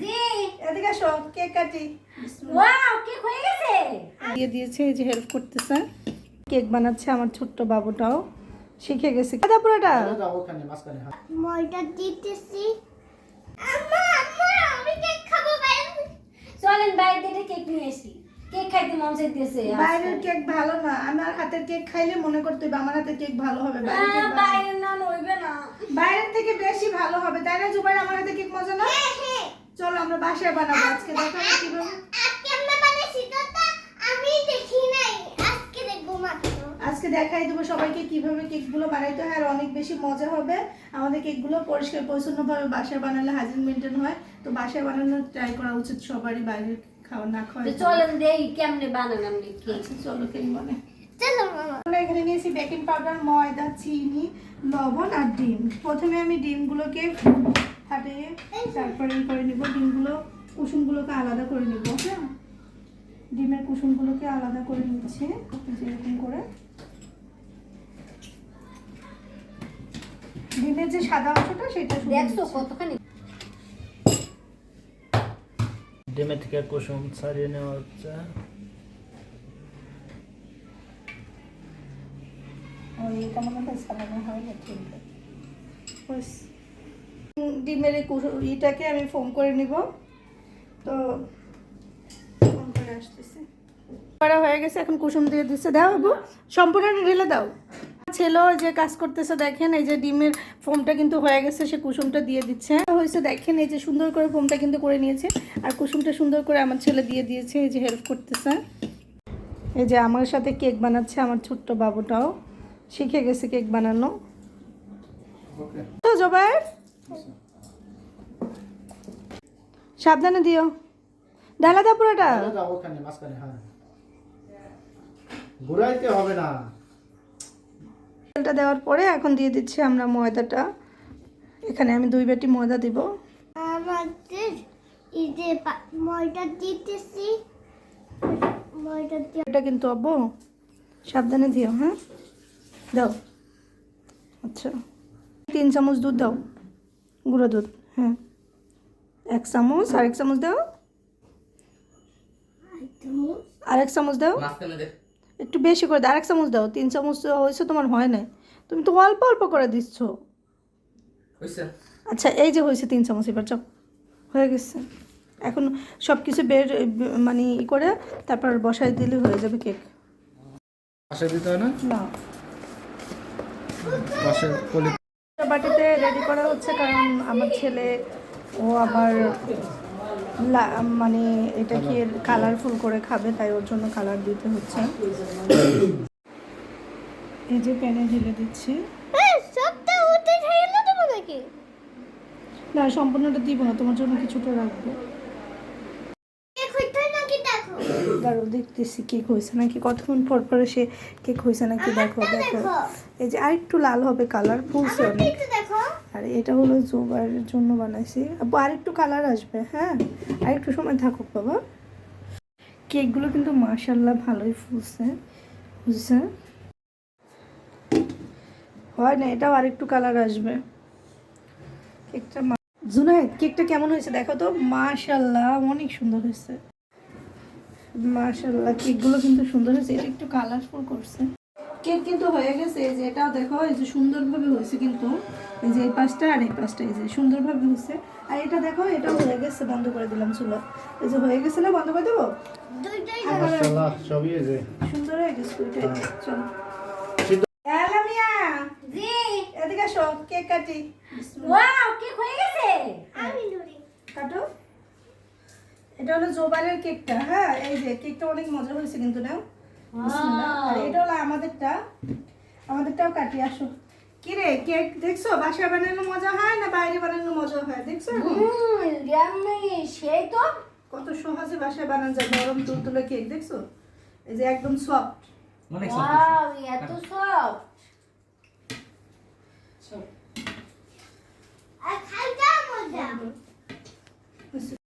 জি। এদিকে আসো কেক কাটি। ওয়াও কেক হয়ে গেছে। দিয়ে দিয়েছে এই যে হেল্প করতেছে। কেক বানাচ্ছে আমার ছোট্ট বাবুটাও। শিখে গেছে। কথা পুরোটা? দাও ওখানে মাঝখানে হ্যাঁ। ময়দা দিতেছি। আম্মা আম্মা আমি কেক খাব বাইরে। চলেন বাইরে থেকে কেক নিয়ে এসি কেক খাইতে মন চাইতেছে বাইরের কেক ভালো না। আমার হাতের কেক খাইলে মনে করতে হবে আমার হাতের কেক ভালো হবে বাইরের না। বাইরে না নইবে না। বাইরের থেকে বেশি ভালো হবে। তাই না জুবাই আমার হাতে কেক মজা না? হ্যাঁ। চলো আমরা বাসায় বানাবো আজকে দেখাবো কীভাবে। আজকে আমরা বানাইছি তো আমি দেখি নাই। আজকে দেখব মাত্র। আজকে দেখাই দেবো সবাইকে কীভাবে কেকগুলো বানাইতে হয় আর অনেক বেশি মজা হবে। আমাদের কেকগুলো পরিষ্কার পরিচ্ছন্নভাবে বাসায় বানালে হাইজিন মেনটেন হয়। তো বাসায় বানানোর ট্রাই করা উচিত সবারই বাইরে খাওয়া না খাওয়া তো চলেন দেই কেমনে বানান কেক। আচ্ছা চলো কেক মানে আমরা এখানে নিয়েছি বেকিং পাউডার ময়দা চিনি লবণ আর ডিম। প্রথমে আমি ডিমগুলোকে ফাটিয়ে তারপরে ই করে নিব ডিমগুলো কুসুমগুলোকে আলাদা করে নিব হ্যাঁ? ডিমের কুসুমগুলোকে আলাদা করে নিচ্ছি এই যে এরকম করে। ডিমের যে সাদা অংশটা সেটা দেখছ কতখানি। ডিমে থেকে কুসুম ছাড়িয়ে নেওয়া হচ্ছে। ওই এটা মনে হয় সালানো হয় না ঠিক উম, ডিমের ইটাকে আমি ফোম করে নিব। তো ফোম করে আসতেছে। করা হয়ে গেছে এখন কুসুম দিয়ে দিচ্ছে দাও বাবু সম্পূর্ণটা ঢেলে দাও। ছেলেও যে কাজ করতেছে দেখেন এই যে ডিমের ফোমটা কিন্তু হয়ে গেছে সে কুসুমটা দিয়ে দিচ্ছে। হয়েছে দেখেন এই যে সুন্দর করে ফোমটা কিন্তু করে নিয়েছে আর কুসুমটা সুন্দর করে আমার ছেলে দিয়ে দিয়েছে এই যে হেল্প করতেছে। এই যে আমার সাথে কেক বানাচ্ছে আমার ছোট্ট বাবুটাও। শিখে গেছে কেক বানানো। তো জবাইর সাবধানে দিও। ডালা দাও পুরোটা। ওখানে মাঝখানে হ্যাঁ। ঘুরাইতে হবে না। তেলটা দেওয়ার পরে এখন দিয়ে দিচ্ছি আমরা ময়দাটা। এখানে আমি দুই বাটি ময়দা দিব। আমাদের এই যে পা- ময়দা দিতেছি ময়দা এটা কিন্তু অব্বো সাবধানে দিও হ্যাঁ? দাও। আচ্ছা। তিন চামচ দুধ দাও। গুঁড়ো দুধ হ্যাঁ। এক চামচ আর এক চামচ দাও। আর এক চামচ দাও। একটু বেশি করে দাও আর এক চামচ দাও। তিন চামচ হয়েছে তোমার হয় না তুমি তো অল্প অল্প করে দিচ্ছ। আচ্ছা এই যে হয়েছে তিন চামচ এবার চাপ হয়ে গেছে। এখন সব কিছু বের মানে ই করে তারপর বসাই দিলে হয়ে যাবে কেক। পাশে দিতে হয় না? না। বাটিতে রেডি করা হচ্ছে কারণ আমার ছেলে ও আবার মানে এটা কি কালারফুল করে খাবে তাই ওর জন্য কালার দিতে হচ্ছে। এই যে প্যানে ঢেলে দিচ্ছি। না সম্পূর্ণটা দিব না তোমার জন্য কিছুটা রাখব কেক হইতে হয় নাকি দেখো দাঁড়ো দেখতেছি কেক হয়েছে নাকি কতক্ষণ পর পরে সে কেক হয়েছে নাকি দেখো দেখো। এই যে আরেকটু লাল হবে কালার ফুলছে অনেক। একটু আর এটা হলো জোবার জন্য বানাইছি। আব্বু আরেকটু কালার আসবে হ্যাঁ? আরেকটু সময় থাকুক বাবা। কেকগুলো কিন্তু মাশাল্লাহ ভালোই ফুলছে বুঝছে হয় না এটাও আরেকটু কালার আসবে। কেকটা জুনায়েদ কেকটা কেমন হয়েছে দেখো তো? মাশাল্লাহ অনেক সুন্দর হয়েছে। মাশাল্লাহ কেকগুলো কিন্তু সুন্দর হয়েছে। এটা একটু কালারফুল করছে। কেক কিন্তু হয়ে গেছে এই যে এটাও দেখো এই যে সুন্দরভাবে হয়েছে কিন্তু। এই যে এই পাশটা আর এই পাশটা এই যে সুন্দরভাবে হয়েছে। আর এটা দেখো এটাও হয়ে গেছে বন্ধ করে দিলাম চুলা। এই যে হয়ে গেছে না বন্ধ করে দেবো? দুইটাই মাশাআল্লাহ সবই এই যে। সুন্দর হয়ে গেছে ওইটাই চলো। সিদ্ধ এলামিয়া জি। এদিকে আসো কেক কাটি। ওয়াও কেক হয়ে গেছে। আমি কাটো। এটা হলো জোবারের কেকটা হ্যাঁ এই যে কেকটা অনেক মজা হয়েছে কিন্তু নাও। আর এটা হলো আমাদেরটা আমাদেরটাও কাটি আসো। কি রে কেক দেখছ? বাসায় বানানো মজা হয় না বাইরে বানানো মজা হয়? দেখছ সেই তো। কত সহজে বাসায় বানানো যায় নরম তুলতুলে কেক দেখছ? এই যে একদম সফট ওয়াও এত সফট